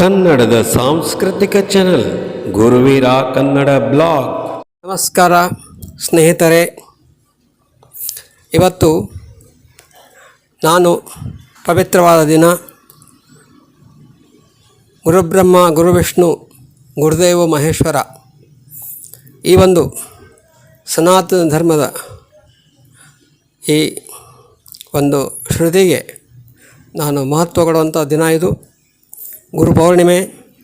ಕನ್ನಡದ ಸಾಂಸ್ಕೃತಿಕ channel Guruveera Kannada blog ನಮಸ್ಕಾರ, ಸ್ನೇಹಿತರೆ. ಇವತ್ತು ನಾನು ಪವಿತ್ರವಾದ ದಿನ ಗುರುಬ್ರಹ್ಮ, ಗುರುವಿಷ್ಣು, ಗುರುದೇವ ಮಹೇಶ್ವರ ಈ ಒಂದು ಸನಾತನ ಧರ್ಮದ ಈ ಒಂದು ಶ್ರುತಿಗೆ ನಾನು ಮಹತ್ವ ಕೊಡುವಂಥ ದಿನ ಇದು. ಗುರು ಪೌರ್ಣಿಮೆ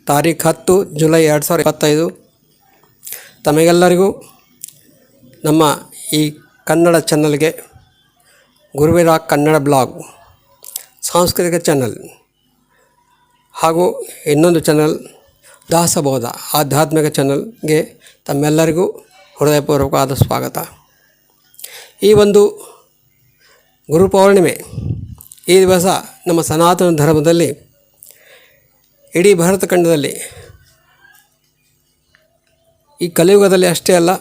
ತಾರೀಖು ಹತ್ತು ಜುಲೈ ಎರಡು ಸಾವಿರದ ಇಪ್ಪತ್ತೈದು. ತಮಗೆಲ್ಲರಿಗೂ ನಮ್ಮ ಈ ಕನ್ನಡ ಚಾನಲ್ಗೆ ಗುರುವಿರ ಕನ್ನಡ ಬ್ಲಾಗ್, ಸಾಂಸ್ಕೃತಿಕ ಚಾನಲ್ ಹಾಗೂ ಇನ್ನೊಂದು ಚಾನಲ್, ದಾಸಬೋಧ ಆಧ್ಯಾತ್ಮಿಕ ಚಾನಲ್ಗೆ ತಮ್ಮೆಲ್ಲರಿಗೂ ಹೃದಯಪೂರ್ವಕವಾದ ಸ್ವಾಗತ. ಈ ಒಂದು ಗುರು ಪೌರ್ಣಿಮೆ ಈ ದಿವಸ ನಮ್ಮ ಸನಾತನ ಧರ್ಮದಲ್ಲಿ ಇಡೀ ಭಾರತ ಖಂಡದಲ್ಲಿ. ಈ ಕಲಿಯುಗದಲ್ಲಿ ಅಷ್ಟೇ ಅಲ್ಲ,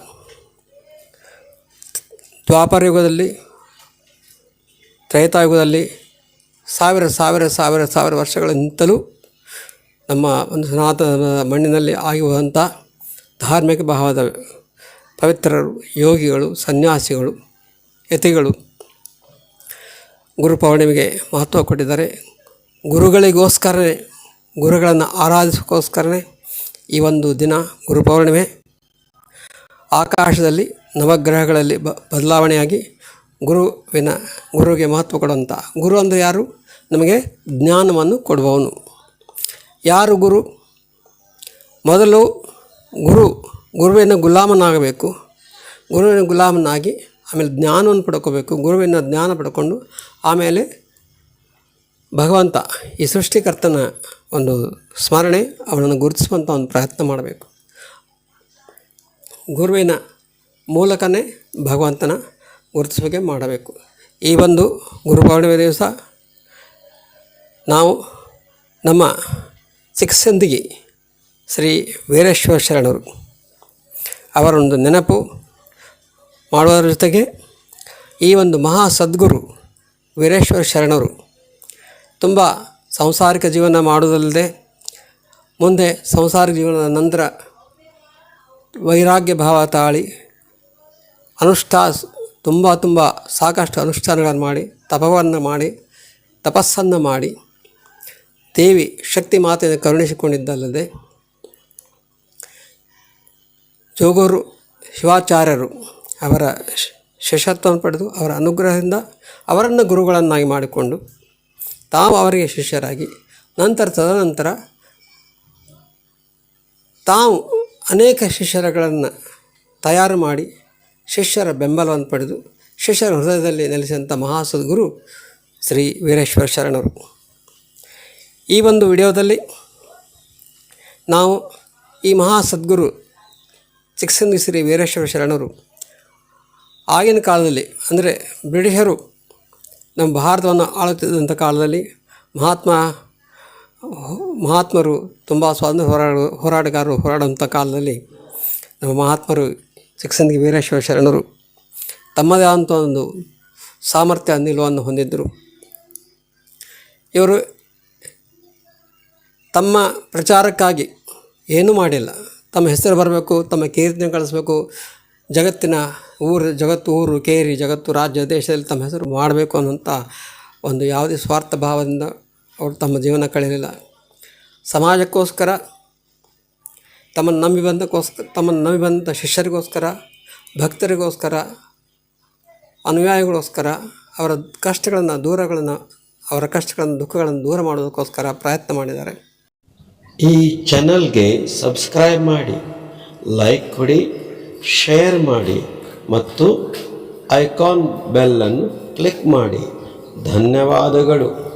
ದ್ವಾಪರ ಯುಗದಲ್ಲಿ ತ್ರೈತಾಯುಗದಲ್ಲಿ ಸಾವಿರ ಸಾವಿರ ಸಾವಿರ ಸಾವಿರ ವರ್ಷಗಳಿಂತಲೂ ನಮ್ಮ ಒಂದು ಸನಾತನ ಮಣ್ಣಿನಲ್ಲಿ ಆಗಿರುವಂಥ ಧಾರ್ಮಿಕ ಭಾವದ ಪವಿತ್ರರು, ಯೋಗಿಗಳು, ಸನ್ಯಾಸಿಗಳು, ಯತಿಗಳು ಗುರು ಪೌರ್ಣಿಮೆಗೆ ಮಹತ್ವ ಕೊಟ್ಟಿದ್ದಾರೆ. ಗುರುಗಳಿಗೋಸ್ಕರನೇ ಗುರುಗಳನ್ನು ಆರಾಧಿಸೋಕ್ಕೋಸ್ಕರನೇ ಈ ಒಂದು ದಿನ ಗುರು ಪೌರ್ಣಿಮೆ. ಆಕಾಶದಲ್ಲಿ ನವಗ್ರಹಗಳಲ್ಲಿ ಬ, ಬದಲಾವಣೆಯಾಗಿ ಗುರುವಿನ, ಗುರುವಿಗೆ ಮಹತ್ವ ಕೊಡುವಂಥ ಗುರು ಅಂದರೆ ಯಾರು? ನಮಗೆ ಜ್ಞಾನವನ್ನು ಕೊಡುವವನು. ಯಾರು ಗುರು? ಮೊದಲು ಗುರು, ಗುರುವಿನ ಗುಲಾಮನಾಗಬೇಕು. ಗುರುವಿನ ಗುಲಾಮನಾಗಿ ಆಮೇಲೆ ಜ್ಞಾನವನ್ನು ಪಡ್ಕೋಬೇಕು. ಗುರುವಿನ ಜ್ಞಾನ ಪಡ್ಕೊಂಡು ಆಮೇಲೆ ಭಗವಂತ, ಈ ಸೃಷ್ಟಿಕರ್ತನ ಒಂದು ಸ್ಮರಣೆ, ಅವನನ್ನು ಗುರುತಿಸುವಂಥ ಒಂದು ಪ್ರಯತ್ನ ಮಾಡಬೇಕು. ಗುರುವಿನ ಮೂಲಕನೇ ಭಗವಂತನ ಗುರುತಿಸುವಿಕೆ ಮಾಡಬೇಕು. ಈ ಒಂದು ಗುರುಪೌರ್ಣಿಮೆ ದಿವಸ ನಾವು ನಮ್ಮ ಚಿಕ್ಕಸಂದಿಗೆ ಶ್ರೀ ವೀರೇಶ್ವರ ಶರಣರು ಅವರೊಂದು ನೆನಪು ಮಾಡುವುದರ ಜೊತೆಗೆ ಈ ಒಂದು ಮಹಾ ಸದ್ಗುರು ವೀರೇಶ್ವರ ಶರಣರು ತುಂಬ ಸಂಸಾರಿಕ ಜೀವನ ಮಾಡುವುದಲ್ಲದೆ ಮುಂದೆ ಸಂಸಾರಿಕ ಜೀವನದ ನಂತರ ವೈರಾಗ್ಯ ಭಾವ ತಾಳಿ ಅನುಷ್ಠಾ ತುಂಬ ತುಂಬ ಸಾಕಷ್ಟು ಅನುಷ್ಠಾನಗಳನ್ನು ಮಾಡಿ, ತಪವನ್ನು ಮಾಡಿ, ತಪಸ್ಸನ್ನು ಮಾಡಿ, ದೇವಿ ಶಕ್ತಿ ಮಾತೆಯನ್ನು ಕರುಣಿಸಿಕೊಂಡಿದ್ದಲ್ಲದೆ ಜೋಗರು ಶಿವಾಚಾರ್ಯರು ಅವರ ಶಿಷ್ಯತ್ವವನ್ನು ಪಡೆದು ಅವರ ಅನುಗ್ರಹದಿಂದ ಅವರನ್ನು ಗುರುಗಳನ್ನಾಗಿ ಮಾಡಿಕೊಂಡು ತಾವು ಅವರಿಗೆ ಶಿಷ್ಯರಾಗಿ. ನಂತರ ತದನಂತರ ತಾವು ಅನೇಕ ಶಿಷ್ಯರುಗಳನ್ನು ತಯಾರು ಮಾಡಿ ಶಿಷ್ಯರ ಬೆಂಬಲವನ್ನು ಪಡೆದು ಶಿಷ್ಯರ ಹೃದಯದಲ್ಲಿ ನೆಲೆಸಿದಂಥ ಮಹಾಸದ್ಗುರು ಶ್ರೀ ವೀರೇಶ್ವರ ಶರಣರು. ಈ ಒಂದು ವಿಡಿಯೋದಲ್ಲಿ ನಾವು ಈ ಮಹಾ ಸದ್ಗುರು ಚಿಕ್ಕಸಂದಿ ಶ್ರೀ ವೀರೇಶ್ವರ ಶರಣರು ಆಗಿನ ಕಾಲದಲ್ಲಿ, ಅಂದರೆ ಬ್ರಿಟಿಷರು ನಮ್ಮ ಭಾರತವನ್ನು ಆಳುತ್ತಿದ್ದಂಥ ಕಾಲದಲ್ಲಿ ಮಹಾತ್ಮ, ಮಹಾತ್ಮರು ತುಂಬ ಸ್ವಾತಂತ್ರ್ಯ ಹೋರಾಡ ಹೋರಾಟಗಾರರು ಹೋರಾಡುವಂಥ ಕಾಲದಲ್ಲಿ ನಮ್ಮ ಮಹಾತ್ಮರು ಚಿಕ್ಕಸಂದಿ ವೀರೇಶ್ವರ ಶರಣರು ತಮ್ಮದೇ ಆದಂಥ ಒಂದು ಸಾಮರ್ಥ್ಯ, ನಿಲುವನ್ನು ಹೊಂದಿದ್ದರು. ಇವರು ತಮ್ಮ ಪ್ರಚಾರಕ್ಕಾಗಿ ಏನೂ ಮಾಡಿಲ್ಲ. ತಮ್ಮ ಹೆಸರು ಬರಬೇಕು, ತಮ್ಮ ಕೀರ್ತನೆ ಕಳಿಸ್ಬೇಕು ಜಗತ್ತಿನ ಊರು, ಜಗತ್ತು ಊರು ಕೇರಿ, ಜಗತ್ತು ರಾಜ್ಯ ದೇಶದಲ್ಲಿ ತಮ್ಮ ಹೆಸರು ಮಾಡಬೇಕು ಅನ್ನೋಂಥ ಒಂದು ಯಾವುದೇ ಸ್ವಾರ್ಥ ಭಾವದಿಂದ ಅವರು ತಮ್ಮ ಜೀವನ ಕಳೆಯಲಿಲ್ಲ. ಸಮಾಜಕ್ಕೋಸ್ಕರ, ತಮ್ಮನ್ನು ನಂಬಿ ಬಂದಕ್ಕೋಸ್ಕರ, ತಮ್ಮನ್ನು ನಂಬಿ ಬಂದ ಶಿಷ್ಯರಿಗೋಸ್ಕರ, ಭಕ್ತರಿಗೋಸ್ಕರ ಅನುಯಾಯಿಗಳೋಸ್ಕರ ಅವರ ಕಷ್ಟಗಳನ್ನು, ದೂರಗಳನ್ನು, ಅವರ ಕಷ್ಟಗಳನ್ನು, ದುಃಖಗಳನ್ನು ದೂರ ಮಾಡೋದಕ್ಕೋಸ್ಕರ ಪ್ರಯತ್ನ ಮಾಡಿದ್ದಾರೆ. ಈ ಚಾನಲ್ಗೆ ಸಬ್ಸ್ಕ್ರೈಬ್ ಮಾಡಿ ಲೈಕ್ ಕೊಡಿ. ಶೇರ್ ಮಾಡಿ ಮತ್ತು ಐಕಾನ್ ಬೆಲ್ಲನ್ನು ಕ್ಲಿಕ್ ಮಾಡಿ. ಧನ್ಯವಾದಗಳು.